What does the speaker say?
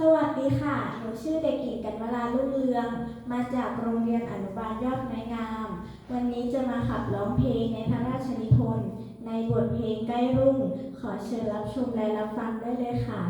สวัสดีค่ะ หนูชื่อเด็กหญิงกันวลาลุ่งเรือง มาจากโรงเรียนอนุบาลยอดไม้งาม วันนี้จะมาขับร้องเพลงในพระราชนิพนธ์ในบทเพลงใกล้รุ่ง ขอเชิญรับชมและรับฟังได้เลยค่ะ